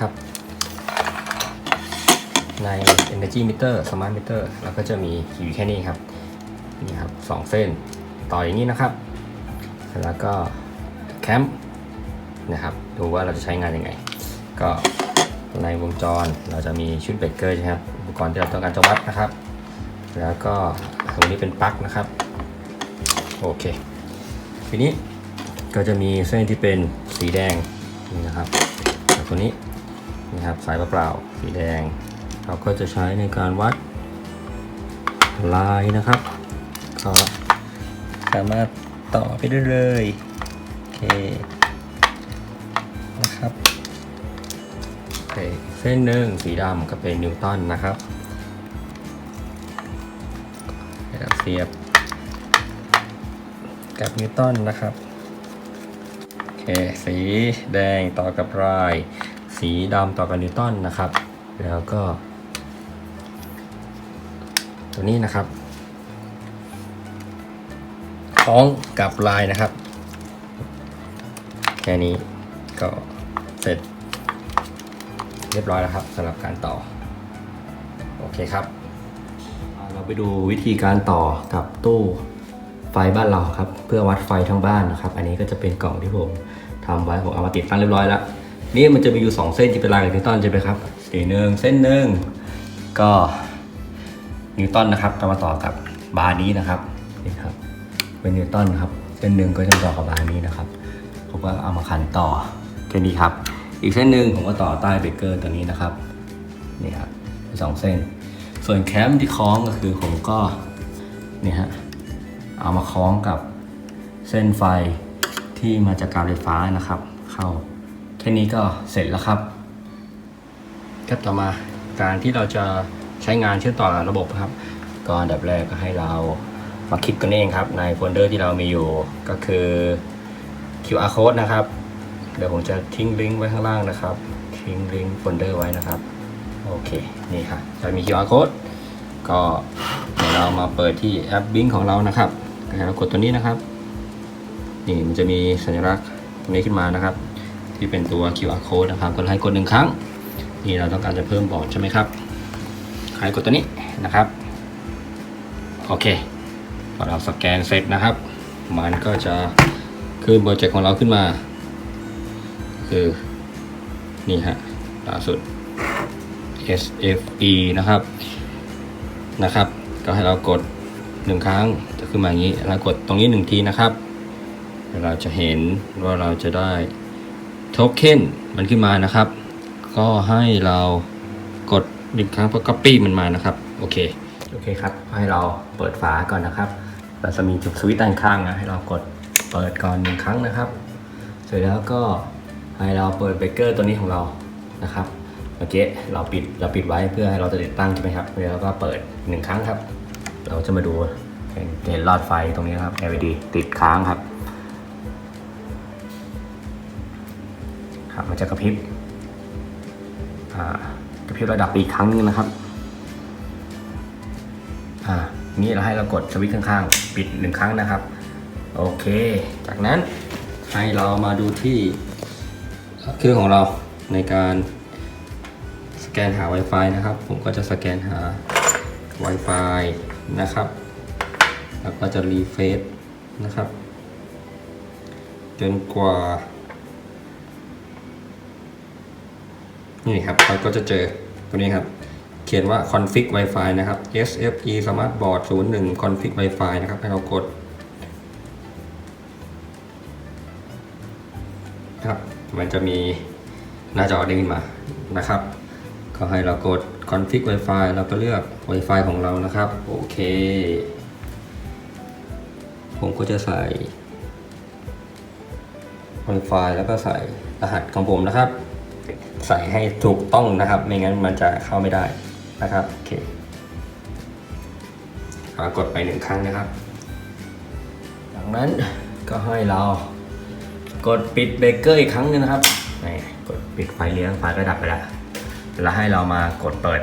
ครับ ใน Energy Meter Smart Meter เราก็จะมีอยู่แค่นี้ครับ นี่ครับสองเส้น ต่ออย่างนี้นะครับ แล้วก็แคมป์นะครับ ดูว่าเราจะใช้งานยังไง ก็ในวงจรเราจะมีชุดเบรกเกอร์ใช่ไหมครับอุปกรณ์ที่เราต้องการจะวัดนะครับ แล้วก็ตรงนี้เป็นปลั๊กนะครับ โอเค ทีนี้ก็จะมีเส้นที่เป็นสีแดงนี่นะครับตัวนี้ นะครับสายเปล่าสีแดง เราก็จะใช้ในการวัดลายนะครับก็สามารถต่อไปได้เลยโอเคนะครับโอเคเส้นหนึ่งสีดำก็เป็นนิวตันนะครับเสียบกับนิวตันนะครับโอเคสีแดงต่อกับราย สีดำต่อกับนิวตันนะครับ แล้วก็ ตัวนี้นะครับคล้องกับลายนะครับ แค่นี้ก็เสร็จ เรียบร้อยแล้วครับสำหรับการต่อ โอเคครับ เราไปดูวิธีการต่อกับตู้ไฟบ้านเราครับ เพื่อวัดไฟทั้งบ้านนะครับ อันนี้ก็จะเป็นกล่องที่ผมทำไว้ผมเอามาติดตั้งเรียบร้อยแล้ว นี่มันจะมีอยู่ 2 เส้นที่เป็นลายนิวตันใช่ไหมครับสีหนึ่งเส้นหนึ่งก็นิวตันนะครับจะมาต่อกับบาร์นี้นะครับนี่ครับเป็นนิวตันครับเส้นหนึ่งก็จะต่อกับบาร์นี้นะครับผมก็เอามาขันต่อแค่นี้ครับ อีกเส้นหนึ่งผมก็ต่อใต้เบเกอร์ตัวนี้นะครับนี่ครับสองเส้น ส่วนแคมที่คล้องก็คือผมก็นี่ฮะเอามาคล้องกับเส้นไฟที่มาจากการไฟฟ้านะครับ เข้า แค่นี้ก็เสร็จแล้วครับครับต่อมาการที่เราจะใช้งานเชื่อมต่อระบบครับ ก็อันดับแรกก็ให้เรามาคลิกกันเองครับ ในโฟลเดอร์ที่เรามีอยู่ก็คือ QR code นะครับ เดี๋ยวผมจะทิ้งลิงก์ไว้ข้างล่างนะครับ ทิ้งลิงก์โฟลเดอร์ไว้นะครับ โอเค นี่ครับจะมี QR code ก็เดี๋ยวเรามาเปิดที่แอป Bing ของเรานะครับให้เรากดตัวนี้นะครับ นี่มันจะมีสัญลักษณ์ตรงนี้ขึ้นมานะครับ ที่เป็นตัว QR code นะครับก็ให้กดหนึ่งครั้ง นี่เราต้องการจะเพิ่มบอร์ดใช่ไหมครับให้กดตัวนี้นะครับ โอเคพอเราสแกนเสร็จนะครับ มันก็จะขึ้นโปรเจกต์ของเราขึ้นมา คือนี่ฮะล่าสุด SFE นะครับนะครับ ก็ให้เรากดหนึ่งครั้งจะขึ้นมาอย่างนี้ แล้วกดตรงนี้หนึ่งทีนะครับ เราจะเห็นว่าเราจะได้ เค็นมันขึ้นมานะครับ ก็ให้เรากดหนึ่งครั้งเพื่อ copy มันมานะครับ โอเค โอเคครับ ให้เราเปิดฝาก่อนนะครับเราจะมีจุดสวิตช์ด้านข้างนะ ให้เรากดเปิดก่อนหนึ่งครั้งนะครับ เสร็จแล้วก็ให้เราเปิดเบรกเกอร์ตัวนี้ของเรานะครับ เมื่อกี้เราปิดเราปิดไว้เพื่อให้เราจะติดตั้งใช่ไหมครับ แล้วก็เปิดหนึ่งครั้งครับ เราจะมาดูเห็นหลอดไฟตรงนี้ครับ LED ติดค้างครับ จะกระพริบกระพริบระดับอีกครั้งหนึงนะครับอ่านี่เราให้เรากดสวิตช์ข้างๆ ปิดหนึ่งครั้งนะครับ โอเค จากนั้นให้เรามาดูที่เครื่องของเราในการสแกนหา Wi-Fi นะครับ ผมก็จะสแกนหา Wi-Fi นะครับ แล้วก็จะรีเฟซนะครับ จนกว่า นี่ครับเราก็จะเจอตัวนี้ครับ เขียนว่า config Wi-Fi นะครับ SFE Smart Board 01 config Wi-Fi นะครับ ให้เรากดครับ มันจะมีหน้าจอเด้งขึ้นมานะครับ ก็ให้เรากด config Wi-Fi เราก็เลือก Wi-Fi ของเรานะครับ โอเค ผมก็จะใส่ Wi-Fi แล้วก็ใส่รหัสของผมนะครับ ใส่ให้ถูกต้องนะครับ ไม่งั้นมันจะเข้าไม่ได้นะครับโอเคเรากดไปหนึ่งครั้งนะครับ จากนั้นก็ให้เรากดปิดเบรกเกอร์อีกครั้งหนึงนะครับนี่กดปิดไฟเลี้ยงไฟก็ดับไปแล้วแล้วให้เรามากดเปิด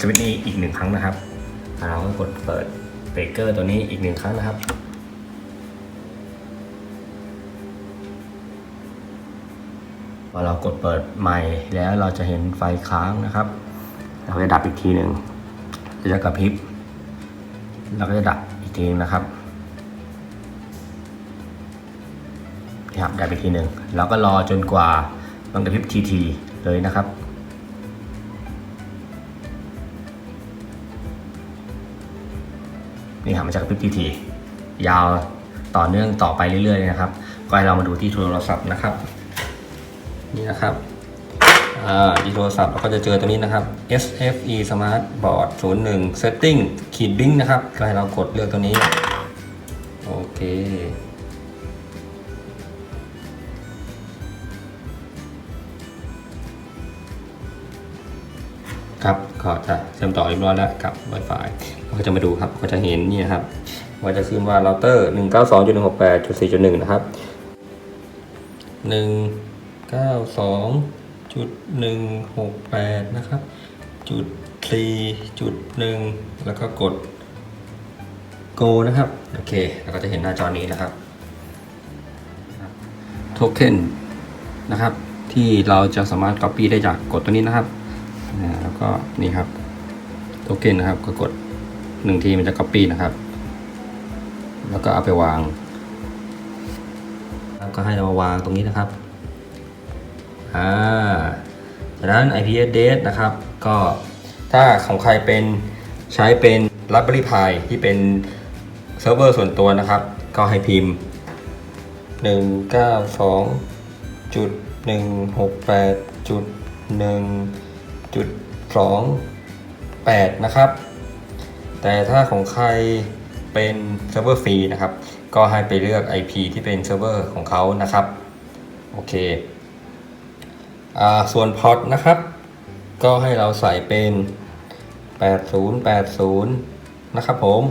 สวิตช์นี้อีกหนึ่งครั้งนะครับแล้วเราก็กดเปิดเบรกเกอร์ตัวนี้อีกหนึ่งครั้งนะครับ อเรากดเปิดใหม่แล้วเราจะเห็นไฟค้างนะครับ เราจะดับอีกทีหนึ่งจะกระพริบเราก็จะดับอีกทีนึงนะครับครับดับอีกทีหนึ่งแล้วก็รอจนกว่ามันกระพริบทีทีเลยนะครับนี่ครับมันจะกระพริบทีทียาวต่อเนื่องต่อไปเรื่อยๆนะครับ ก็ให้เรามาดูที่โทรศัพท์นะครับ นี่นะครับอ่าที่โทรศัพท์เราก็จะเจอตัวนี้นะครับ SFE Smart Board 01 Setting ขีดบิงนะครับก็ให้เรากดเลือกตัวนี้ โอเค ครับก็จะเชื่อมต่อเรียบร้อยแล้วกับ Wi-Fi เราก็จะมาดูครับ ก็จะเห็นนี่นะครับ ว่าจะขึ้นว่าเราเตอร์ 192.168.4.1 นะครับห นึ่งเก้าสองจุดหนึ่งหกแปดนะครับ จุด t จุดหนึ่งแล้วก็กด go นะครับ โอเค แล้วก็จะเห็นหน้าจอนี้นะครับ โทเค็นนะครับ ที่เราจะสามารถ copy ได้จากกดตัวนี้นะครับแล้วก็นี่ครับโทเค็นนะครับก็กดหนึ่งทีมันจะ copy นะครับ แล้วก็เอาไปวางแล้วก็ให้เรามาวางตรงนี้นะครับ อ่าจากนั้น IP address นะครับ ก็ถ้าของใครเป็นใช้เป็น Raspberry Pi ที่เป็นเซิร์ฟเวอร์ส่วนตัวนะครับ ก็ให้พิมพ์ 192จุด168จุด1จุด28 นะครับ แต่ถ้าของใครเป็นเซิร์ฟเวอร์ฟรีนะครับ ก็ให้ไปเลือก IP ที่เป็นเซิร์ฟเวอร์ของเขานะครับ โอเค ส่วนพอตนะครับ ก็ให้เราใส่เป็น 8080 นะครับผม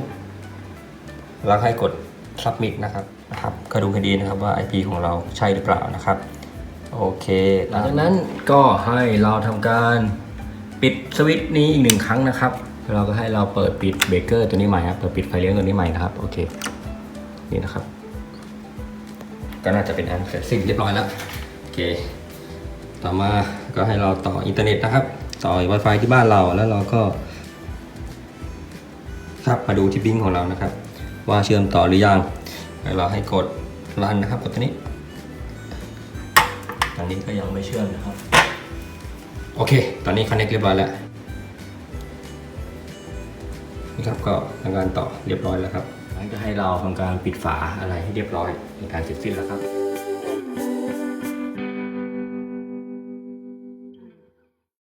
แล้วให้กด submit นะครับนะครับก็ดูให้ดีนะครับว่า IP ของเราใช่หรือเปล่านะครับโอเคหลังจากนั้นก็ให้เราทำการปิดสวิตช์นี้อีกหนึ่งครั้งนะครับ เราก็ให้เราเปิดปิดเบรกเกอร์ตัวนี้ใหม่ครับเปิดปิดไฟเลี้ยงตัวนี้ใหม่นะครับโอเคนี่นะครับ ก็น่าจะเป็นอันเสร็จสิ้นเรียบร้อยแล้วโอเค ต่อมาก็ให้เราต่ออินเทอร์เน็ตนะครับ ต่อ Wi-Fi ที่บ้านเราแล้วเราก็ ครับมาดูที่บิงของเรานะครับ ว่าเชื่อมต่อหรือยังแล้เราให้กดรันนะครับกดตัวนี้ตอนนี้ก็ยังไม่เชื่อมนะครับ โอเค ตอนนี้คอนเน c t เรียบร้อยแล้วนี่ครับก็ทำการต่อเรียบร้อยแล้วครับงั้นก็ให้เราทำการปิดฝาอะไรให้เรียบร้อยในการเสร็จสิ้นแล้วครับ